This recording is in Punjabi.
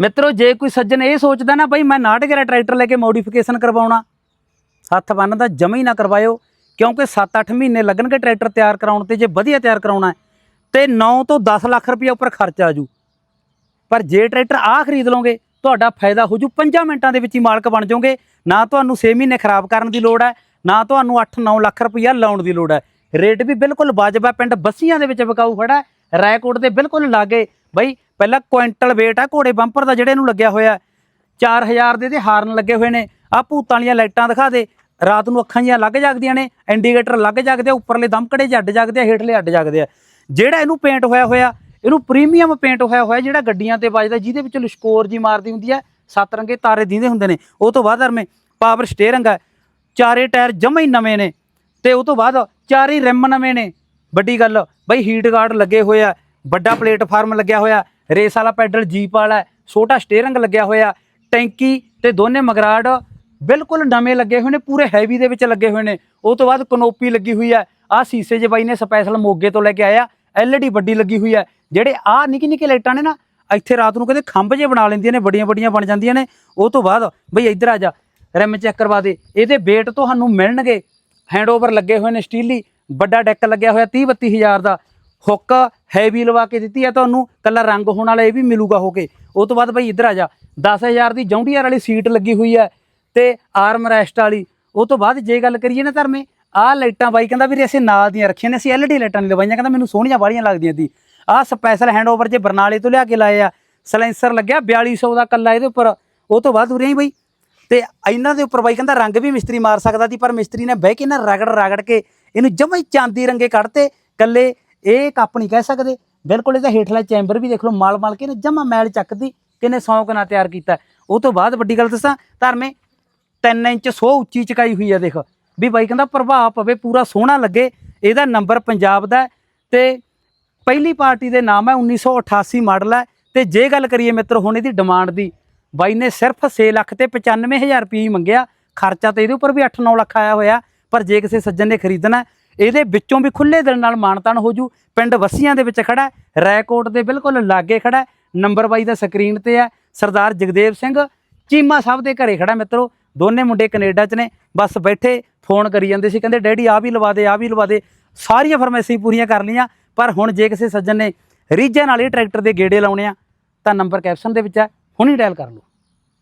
ਮਿੱਤਰੋ, ਜੇ ਕੋਈ ਸੱਜਣ ਇਹ ਸੋਚਦਾ ਨਾ, ਬਈ ਮੈਂ 69 ਟਰੈਕਟਰ ਲੈ ਕੇ ਮੋਡੀਫਿਕੇਸ਼ਨ ਕਰਵਾਉਣਾ, ਹੱਥ ਬੰਨ ਦਾ ਜਮਾ ਹੀ ਨਾ ਕਰਵਾਇਓ, ਕਿਉਂਕਿ 7-8 ਮਹੀਨੇ ਲੱਗਣਗੇ ਟਰੈਕਟਰ ਤਿਆਰ ਕਰਾਉਣ ਤੇ, ਜੇ ਵਧੀਆ ਤਿਆਰ ਕਰਾਉਣਾ ਹੈ, ਤੇ 9 ਤੋਂ 10 ਲੱਖ ਰੁਪਏ ਉੱਪਰ ਖਰਚ ਆ ਜੂ। ਪਰ ਜੇ ਟਰੈਕਟਰ ਆ ਖਰੀਦ ਲਓਗੇ, ਤੁਹਾਡਾ ਫਾਇਦਾ ਹੋ ਜੂ 5 ਮਿੰਟਾਂ ਦੇ ਵਿੱਚ ਹੀ ਮਾਲਕ ਬਣ ਜਾਓਗੇ। ਨਾ ਤੁਹਾਨੂੰ 6 ਮਹੀਨੇ ਖਰਾਬ ਕਰਨ ਦੀ ਲੋੜ ਹੈ, ਨਾ ਤੁਹਾਨੂੰ 8-9 ਲੱਖ ਰੁਪਈਆ ਲਾਉਣ ਦੀ ਲੋੜ ਹੈ। ਰੇਟ ਵੀ ਬਿਲਕੁਲ ਵਾਜਬ ਹੈ, ਪਿੰਡ ਬੱਸੀਆਂ ਦੇ ਵਿੱਚ ਵਿਕਾਊ ਖੜਾ ਰਾਏਕੋਟ ਦੇ ਬਿਲਕੁਲ ਲਾਗੇ ਬਈ, ਪਹਿਲਾਂ ਕੁਇੰਟਲ weight ਆ, ਘੋੜੇ ਬੰਪਰ ਦਾ ਜਿਹੜੇ ਇਹਨੂੰ ਲੱਗਿਆ ਹੋਇਆ। 4000 ਦੇ ਤੇ ਹਾਰਨ ਲੱਗੇ ਹੋਏ ਨੇ। ਆ ਭੂਤਾਂ ਵਾਲੀਆਂ ਲਾਈਟਾਂ ਦਿਖਾ ਦੇ। ਰਾਤ ਨੂੰ ਅੱਖਾਂ ਜੀਆਂ ਲੱਗ ਜਾਗਦੀਆਂ ਨੇ ਇੰਡੀਕੇਟਰ ਲੱਗ ਜਾਗਦੇ ਆ, ਉੱਪਰਲੇ ਦਮਕੜੇ ਜੱਡ ਜਾਗਦੇ ਆ, ਹੇਠਲੇ ਅੱਡ ਜਾਗਦੇ ਆ। ਜਿਹੜਾ ਇਹਨੂੰ ਪੇਂਟ ਹੋਇਆ ਹੋਇਆ, ਇਹਨੂੰ ਪ੍ਰੀਮੀਅਮ ਪੇਂਟ ਹੋਇਆ ਹੋਇਆ, ਜਿਹੜਾ ਗੱਡੀਆਂ ਤੇ ਵੱਜਦਾ, ਜਿਹਦੇ ਵਿੱਚ ਲਸ਼ਕੋਰ ਜੀ ਮਾਰਦੀ ਹੁੰਦੀ ਹੈ ਸੱਤ ਰੰਗੇ ਤਾਰੇ ਦਿੰਦੇ ਹੁੰਦੇ ਨੇ, ਉਹ ਤੋਂ ਬਾਅਦ ਅਰਮੇ ਪਾਵਰ ਸਟੀਅਰਿੰਗ ਹੈ ਚਾਰੇ ਟਾਇਰ ਜਮਾ ਹੀ ਨਵੇਂ ਨੇ। ਤੇ ਉਹ ਤੋਂ ਬਾਅਦ ਚਾਰੇ ਰਿਮ ਨਵੇਂ ਨੇ। ਵੱਡੀ ਗੱਲ, ਬਈ ਹੀਟ ਗਾਰਡ ਲੱਗੇ ਹੋਏ ਆ। ਵੱਡਾ ਪਲੇਟਫਾਰਮ ਲੱਗਿਆ ਹੋਇਆ, ਰੇਸ ਵਾਲਾ ਪੈਡਲ, ਜੀਪ ਵਾਲਾ, ਛੋਟਾ ਸਟੀਅਰਿੰਗ ਲੱਗਿਆ ਹੋਇਆ, ਟੈਂਕੀ ਤੇ ਦੋਨੇ ਮਗਰਾੜ ਬਿਲਕੁਲ ਨਵੇਂ ਲੱਗੇ ਹੋਏ ਨੇ, ਪੂਰੇ ਹੈਵੀ ਦੇ ਵਿੱਚ ਲੱਗੇ ਹੋਏ ਨੇ। ਉਹ ਤੋਂ ਬਾਅਦ ਕਨੋਪੀ ਲੱਗੀ ਹੋਈ ਹੈ, ਆਹ ਸੀਸੇ ਜੇ ਬਾਈ ਨੇ ਸਪੈਸ਼ਲ ਮੋਗੇ ਤੋਂ ਲੈ ਕੇ ਆਇਆ ਐਲਈਡੀ ਵੱਡੀ ਲੱਗੀ ਹੋਈ ਹੈ, ਜਿਹੜੇ ਆਹ ਨਿੱਕੀ ਨਿੱਕੀ ਲਾਈਟਾਂ ਨੇ ਨਾ, ਇੱਥੇ ਰਾਤ ਨੂੰ ਕਹਿੰਦੇ ਖੰਭ ਜੇ ਬਣਾ ਲੈਂਦੀਆਂ ਨੇ ਵੱਡੀਆਂ ਵੱਡੀਆਂ ਬਣ ਜਾਂਦੀਆਂ ਨੇ। ਉਹ ਤੋਂ ਬਾਅਦ ਬਈ ਇੱਧਰ ਆ ਜਾ ਰਿਮ ਚੈੱਕ ਕਰਵਾ ਦੇ, ਇਹਦੇ ਵੇਟ ਤੁਹਾਨੂੰ ਮਿਲਣਗੇ। ਹੈਂਡਓਵਰ ਲੱਗੇ ਹੋਏ ਨੇ ਸਟੀਲੀ ਵੱਡਾ ਡੈਕ ਲੱਗਿਆ ਹੋਇਆ 30 32000 ਦਾ। ਹੁੱਕ ਹੈਵੀ ਲਵਾ ਕੇ ਦਿੱਤੀ ਆ ਤੁਹਾਨੂੰ, ਕੱਲਾ ਰੰਗ ਹੋਣ ਵਾਲਾ ਇਹ ਵੀ ਮਿਲੂਗਾ ਹੋ ਕੇ। ਉਹ ਤੋਂ ਬਾਅਦ ਬਈ ਇੱਧਰ ਆ ਜਾ 10000 ਦੀ ਜੌਂਡੀਆਰ ਵਾਲੀ ਸੀਟ ਲੱਗੀ ਹੋਈ ਹੈ ਤੇ ਆਰਮ ਰੈਸਟ ਵਾਲੀ। ਉਹ ਤੋਂ ਬਾਅਦ ਜੇ ਗੱਲ ਕਰੀਏ ਨਾ ਧਰਮੇ, ਆਹ ਲਾਈਟਾਂ ਬਾਈ ਕਹਿੰਦਾ ਵੀ ਅਸੀਂ ਨਾਲ ਦੀਆਂ ਰੱਖੀਆਂ ਨੇ, ਅਸੀਂ ਐਲਈਡੀ ਲਾਈਟਾਂ ਨਹੀਂ ਲਵਾਈਆਂ, ਕਹਿੰਦਾ ਮੈਨੂੰ ਸੋਹਣੀਆਂ ਵਾਲੀਆਂ ਲੱਗਦੀਆਂ ਸੀ। ਆਹ ਸਪੈਸ਼ਲ ਹੈਂਡਓਵਰ ਜੇ ਬਰਨਾਲੇ ਤੋਂ ਲਿਆ ਕੇ ਲਾਏ ਆ ਸਲੈਂਸਰ ਲੱਗਿਆ 4200 ਦਾ ਕੱਲਾ ਇਹਦੇ ਉੱਪਰ। ਉਹ ਤੋਂ ਬਾਅਦ ਉਰੇ ਹੀ ਬਾਈ, ਤੇ ਇਹਨਾਂ ਦੇ ਉੱਪਰ ਬਾਈ ਕਹਿੰਦਾ ਰੰਗ ਵੀ ਮਿਸਤਰੀ ਮਾਰ ਸਕਦਾ ਸੀ, ਪਰ ਮਿਸਤਰੀ ਨੇ ਬਹਿ ਕੇ ਨਾ ਰਗੜ ਰਗੜ ਕੇ ਇਹਨੂੰ ਜਮਾਂ ਹੀ ਚਾਂਦੀ ਰੰਗੇ ਕੱਢਤੇ, ਕੱਲੇ ਇਹ ਕੱਪ ਨਹੀਂ ਕਹਿ ਸਕਦੇ। ਬਿਲਕੁਲ ਇਹਦਾ ਹੇਠਲਾ ਚੈਂਬਰ ਵੀ ਦੇਖ ਲਓ, ਮਾਲ ਮਾਲ ਕੇ ਨੇ ਜਮਾਂ ਮੈਲ ਚੱਕਦੀ ਕਿਨੇ ਸੌਂਕ ਨਾਲ ਤਿਆਰ ਕੀਤਾ। ਉਹ ਤੋਂ ਬਾਅਦ ਵੱਡੀ ਗੱਲ ਦੱਸਾਂ, ਧਰਮੇ 3 ਇੰਚ 100 ਉੱਚੀ ਚਕਾਈ ਹੋਈ ਆ ਦੇਖ। ਵੀ ਬਾਈ ਕਹਿੰਦਾ ਪ੍ਰਭਾਵ ਪਵੇ, ਪੂਰਾ ਸੋਹਣਾ ਲੱਗੇ, ਇਹਦਾ ਨੰਬਰ ਪੰਜਾਬ ਦਾ ਹੈ। ਤੇ ਪਹਿਲੀ ਪਾਰਟੀ ਦੇ ਨਾਮ ਹੈ 1988 ਮਾਡਲ ਹੈ। ਤੇ ਜੇ ਗੱਲ ਕਰੀਏ ਮਿੱਤਰ, ਹੁਣ ਇਹਦੀ ਡਿਮਾਂਡ ਦੀ, ਬਾਈ ਨੇ ਸਿਰਫ 6 ਲੱਖ ਤੇ 95000 ਰੁਪਏ ਹੀ ਮੰਗਿਆ। ਖਰਚਾ ਤੇ ਇਹਦੇ ਉੱਪਰ ਵੀ 8-9 ਲੱਖ ਆਇਆ ਹੋਇਆ, ਪਰ ਜੇ ਕਿਸੇ ਸੱਜਣ ਨੇ ਖਰੀਦਣਾ ਇਹਦੇ ਵਿੱਚੋਂ ਵੀ ਖੁੱਲੇ ਦਿਲ ਨਾਲ ਮਾਨਤਾਨ ਹੋ ਜੂ। ਪਿੰਡ ਵਸੀਆਂ ਦੇ ਵਿੱਚ ਖੜਾ ਰੈਕੋਟ ਦੇ ਬਿਲਕੁਲ ਲਾਗੇ ਖੜਾ ਨੰਬਰ ਬਾਈ ਦਾ ਸਕਰੀਨ ਤੇ ਹੈ। ਸਰਦਾਰ ਜਗਦੇਵ ਸਿੰਘ ਚੀਮਾ ਸਾਹਿਬ ਦੇ ਘਰੇ ਖੜਾ ਮਿੱਤਰੋ। ਦੋਨੇ ਮੁੰਡੇ ਕੈਨੇਡਾ 'ਚ ਨੇ। ਬਸ ਬੈਠੇ ਫੋਨ ਕਰੀ ਜਾਂਦੇ ਸੀ। ਕਹਿੰਦੇ, ਡੈਡੀ ਆ ਵੀ ਲਵਾ ਦੇ ਆ ਵੀ ਲਵਾ ਦੇ। ਸਾਰੀਆਂ ਫਰਮੈਸੀ ਪੂਰੀਆਂ ਕਰ ਲੀਆਂ ਪਰ ਹੁਣ ਜੇ ਕਿਸੇ ਸੱਜਣ ਨੇ ਰੀਝਾਂ ਨਾਲ ਇਹ ਟਰੈਕਟਰ ਦੇ ਗੇੜੇ ਲਾਉਣੇ ਆ, ਤਾਂ ਨੰਬਰ ਕੈਪਸ਼ਨ ਦੇ ਵਿੱਚ ਹੈ। ਹੁਣੀ ਡਾਇਲ ਕਰ ਲਓ।